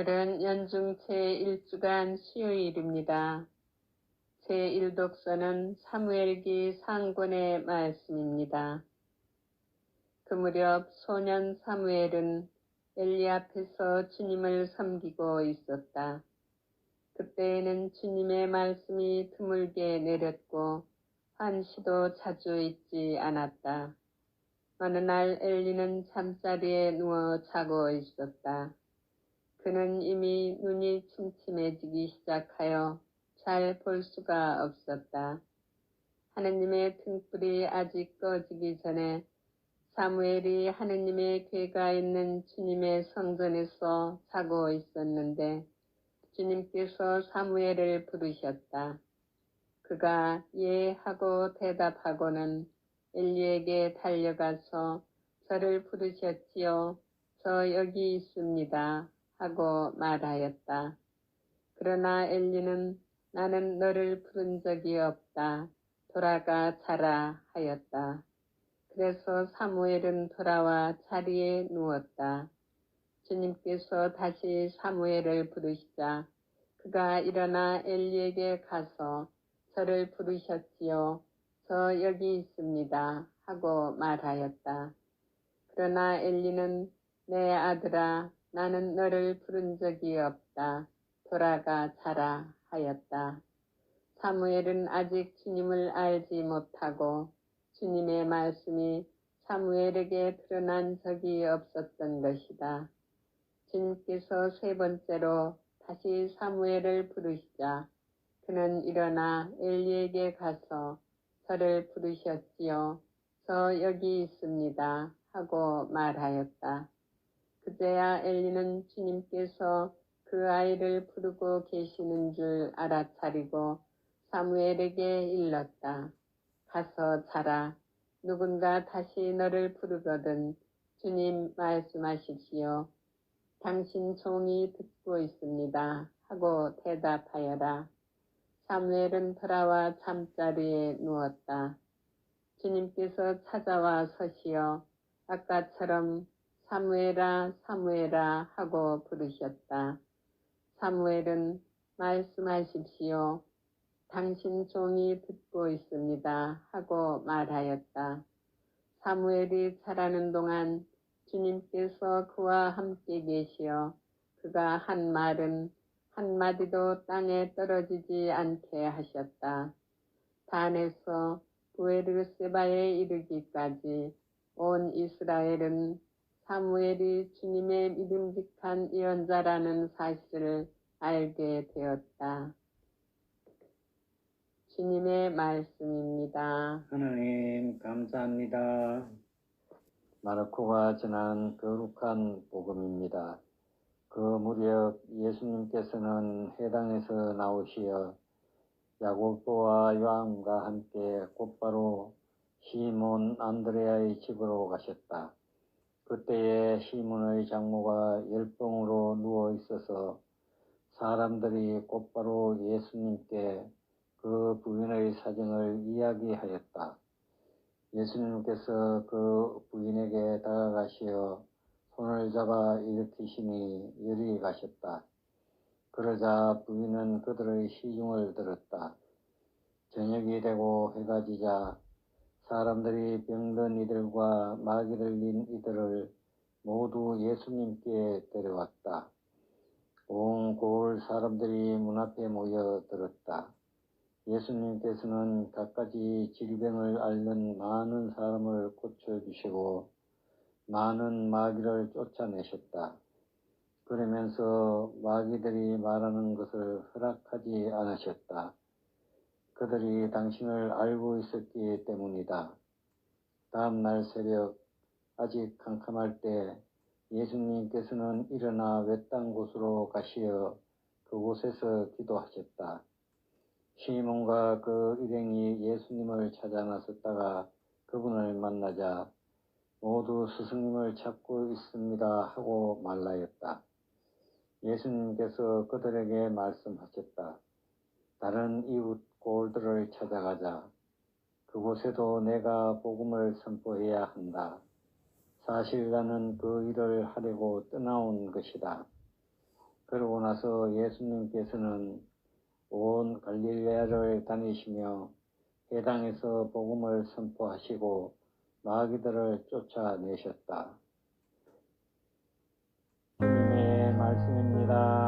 오늘은 연중 제1주간 수요일입니다. 제1독서는 사무엘기 상권의 말씀입니다. 그 무렵 소년 사무엘은 엘리 앞에서 주님을 섬기고 있었다. 그때에는 주님의 말씀이 드물게 내렸고 한시도 자주 있지 않았다. 어느 날 엘리는 잠자리에 누워 자고 있었다. 그는 이미 눈이 침침해지기 시작하여 잘 볼 수가 없었다. 하느님의 등불이 아직 꺼지기 전에 사무엘이 하느님의 괴가 있는 주님의 성전에서 자고 있었는데 주님께서 사무엘을 부르셨다. 그가 예 하고 대답하고는 엘리에게 달려가서 저를 부르셨지요. 저 여기 있습니다. 하고 말하였다. 그러나 엘리는 나는 너를 부른 적이 없다. 돌아가 자라 하였다. 그래서 사무엘은 돌아와 자리에 누웠다. 주님께서 다시 사무엘을 부르시자 그가 일어나 엘리에게 가서 저를 부르셨지요. 저 여기 있습니다. 하고 말하였다. 그러나 엘리는 내 아들아 나는 너를 부른 적이 없다. 돌아가 자라 하였다. 사무엘은 아직 주님을 알지 못하고 주님의 말씀이 사무엘에게 드러난 적이 없었던 것이다. 주님께서 세 번째로 다시 사무엘을 부르시자 그는 일어나 엘리에게 가서 저를 부르셨지요. 저 여기 있습니다. 하고 말하였다. 그제야 엘리는 주님께서 그 아이를 부르고 계시는 줄 알아차리고 사무엘에게 일렀다. 가서 자라. 누군가 다시 너를 부르거든 주님 말씀하십시오. 당신 종이 듣고 있습니다. 하고 대답하여라. 사무엘은 돌아와 잠자리에 누웠다. 주님께서 찾아와 서시어 아까처럼 사무엘아 사무엘아 하고 부르셨다. 사무엘은 말씀하십시오. 당신 종이 듣고 있습니다. 하고 말하였다. 사무엘이 자라는 동안 주님께서 그와 함께 계시어 그가 한 말은 한마디도 땅에 떨어지지 않게 하셨다. 단에서 부에르세바에 이르기까지 온 이스라엘은 사무엘이 주님의 믿음직한 예언자라는 사실을 알게 되었다. 주님의 말씀입니다. 하나님 감사합니다. 마르코가 전한 거룩한 복음입니다. 그 무렵 예수님께서는 해당에서 나오시어 야고보와 요한과 함께 곧바로 시몬 안드레아의 집으로 가셨다. 그때에 시몬의 장모가 열병으로 누워 있어서 사람들이 곧바로 예수님께 그 부인의 사정을 이야기하였다. 예수님께서 그 부인에게 다가가시어 손을 잡아 일으키시니 열이 가셨다. 그러자 부인은 그들의 시중을 들었다. 저녁이 되고 해가 지자 사람들이 병든 이들과 마귀 들린 이들을 모두 예수님께 데려왔다. 온 고을 사람들이 문 앞에 모여 들었다. 예수님께서는 갖가지 질병을 앓는 많은 사람을 고쳐주시고 많은 마귀를 쫓아내셨다. 그러면서 마귀들이 말하는 것을 허락하지 않으셨다. 그들이 당신을 알고 있었기 때문이다. 다음 날 새벽 아직 캄캄할 때 예수님께서는 일어나 외딴 곳으로 가시어 그곳에서 기도하셨다. 시몬과 그 일행이 예수님을 찾아 나섰다가 그분을 만나자 모두 스승님을 찾고 있습니다 하고 말하였다. 예수님께서 그들에게 말씀하셨다. 다른 이웃 골들을 찾아가자. 그곳에도 내가 복음을 선포해야 한다. 사실 나는 그 일을 하려고 떠나온 것이다. 그러고 나서 예수님께서는 온 갈릴레아를 다니시며 해당에서 복음을 선포하시고 마귀들을 쫓아내셨다. 주님의 말씀입니다.